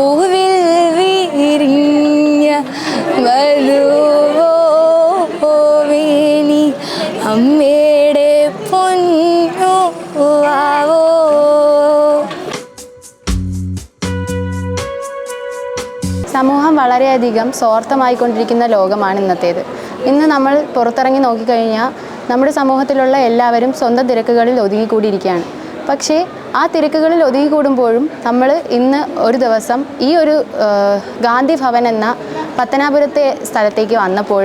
പൂവിൽ വിരിഞ്ഞ വരുവോ വേനി അമ്മയുടെ പൊന്നുവാവോ സമൂഹം വളരെയധികം സ്വാർത്ഥമായിക്കൊണ്ടിരിക്കുന്ന ലോകമാണ് ഇന്നത്തേത്. ഇന്ന് നമ്മൾ പുറത്തിറങ്ങി നോക്കിക്കഴിഞ്ഞാൽ നമ്മുടെ സമൂഹത്തിലുള്ള എല്ലാവരും സ്വന്തം തിരക്കുകളിൽ ഒതുങ്ങിക്കൂടിയിരിക്കുകയാണ്. പക്ഷേ ആ തിരക്കുകളിൽ ഒതുങ്ങി കൂടുമ്പോഴും നമ്മൾ ഇന്ന് ഒരു ദിവസം ഈ ഒരു ഗാന്ധി ഭവൻ എന്ന പത്തനാപുരത്തെ സ്ഥലത്തേക്ക് വന്നപ്പോൾ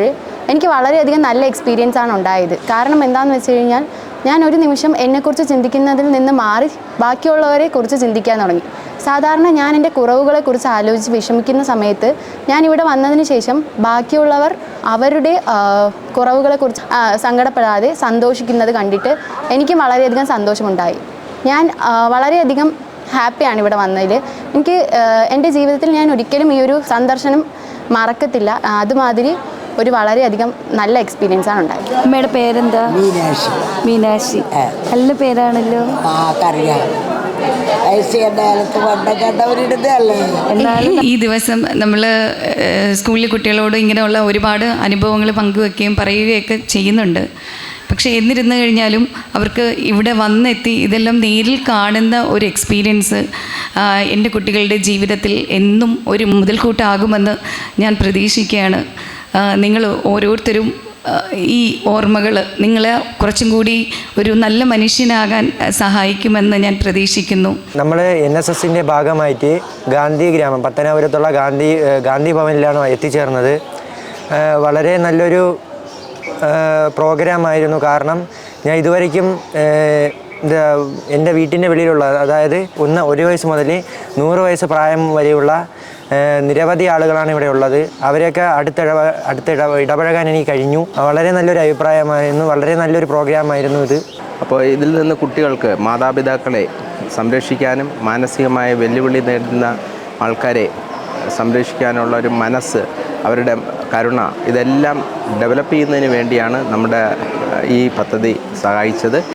എനിക്ക് വളരെയധികം നല്ല എക്സ്പീരിയൻസ് ആണ് ഉണ്ടായത്. കാരണം എന്താണെന്ന് വെച്ച് കഴിഞ്ഞാൽ ഞാൻ ഒരു നിമിഷം എന്നെക്കുറിച്ച് ചിന്തിക്കുന്നതിൽ നിന്ന് മാറി ബാക്കിയുള്ളവരെ കുറിച്ച് ചിന്തിക്കാൻ തുടങ്ങി. സാധാരണ ഞാൻ എന്റെ കുറവുകളെക്കുറിച്ച് ആലോചിച്ച് വിഷമിക്കുന്ന സമയത്ത് ഞാൻ ഇവിടെ വന്നതിന് ശേഷം ബാക്കിയുള്ളവർ അവരുടെ കുറവുകളെക്കുറിച്ച് സങ്കടപ്പെടാതെ സന്തോഷിക്കുന്നത് കണ്ടിട്ട് എനിക്കും വളരെയധികം സന്തോഷമുണ്ടായി. ഞാൻ വളരെയധികം ഹാപ്പിയാണ് ഇവിടെ വന്നതിൽ എനിക്ക് എന്റെ ജീവിതത്തിൽ ഞാൻ ഒരിക്കലും ഈ ഒരു സന്ദർശനം മറക്കത്തില്ല. അതുമാതിരി ഒരു വളരെയധികം നല്ല എക്സ്പീരിയൻസ് ആണ് ഉണ്ടായത്. അമ്മയുടെ പേരെന്താ? മീനാക്ഷി. മീനാക്ഷി. നല്ല പേരാണല്ലോ. ഈ ദിവസം നമ്മൾ സ്കൂളിലെ കുട്ടികളോട് ഇങ്ങനെയുള്ള ഒരുപാട് അനുഭവങ്ങൾ പങ്കുവെക്കുകയും പറയുകയൊക്കെ ചെയ്യുന്നുണ്ട്. പക്ഷേ എന്നിരുന്നു കഴിഞ്ഞാലും അവർക്ക് ഇവിടെ വന്നെത്തി ഇതെല്ലാം നേരിൽ കാണുന്ന ഒരു എക്സ്പീരിയൻസ് എന്റെ കുട്ടികളുടെ ജീവിതത്തിൽ എന്നും ഒരു മുതൽക്കൂട്ടാകുമെന്ന് ഞാൻ പ്രതീക്ഷിക്കുകയാണ്. നിങ്ങൾ ഓരോരുത്തരും ഈ ഓർമ്മകൾ നിങ്ങളെ കുറച്ചും കൂടി ഒരു നല്ല മനുഷ്യനാകാൻ സഹായിക്കുമെന്ന് ഞാൻ പ്രതീക്ഷിക്കുന്നു. നമ്മൾ എൻ എസ് എസിന്റെ ഭാഗമായിട്ട് ഗാന്ധി ഗ്രാമം പത്തനാപുരത്തുള്ള ഗാന്ധി ഗാന്ധി ഭവനിലാണ് എത്തിച്ചേർന്നത്. വളരെ നല്ലൊരു പ്രോഗ്രാമായിരുന്നു. കാരണം ഞാൻ ഇതുവരയ്ക്കും എന്റെ വീട്ടിന്റെ വെളിയിലുള്ള അതായത് ഒന്ന് ഒരു വയസ്സ് മുതൽ നൂറ് വയസ്സ് പ്രായം വരെയുള്ള നിരവധി ആളുകളാണ് ഇവിടെ ഉള്ളത്. അവരെയൊക്കെ അടുത്തിട അടുത്ത ഇടപഴകാൻ എനിക്ക് കഴിഞ്ഞു. വളരെ നല്ലൊരു അഭിപ്രായമായിരുന്നു. വളരെ നല്ലൊരു പ്രോഗ്രാമായിരുന്നു ഇത്. അപ്പോൾ ഇതിൽ നിന്ന് കുട്ടികൾക്ക് മാതാപിതാക്കളെ സംരക്ഷിക്കാനും മാനസികമായ വെല്ലുവിളി നേരിടുന്ന ആൾക്കാരെ സംരക്ഷിക്കാനുള്ള ഒരു മനസ്സ് അവരുടെ കരുണ ഇതെല്ലാം ഡെവലപ്പ് ചെയ്യുന്നതിന് വേണ്ടിയാണ് നമ്മുടെ ഈ പദ്ധതി സഹായിച്ചത്.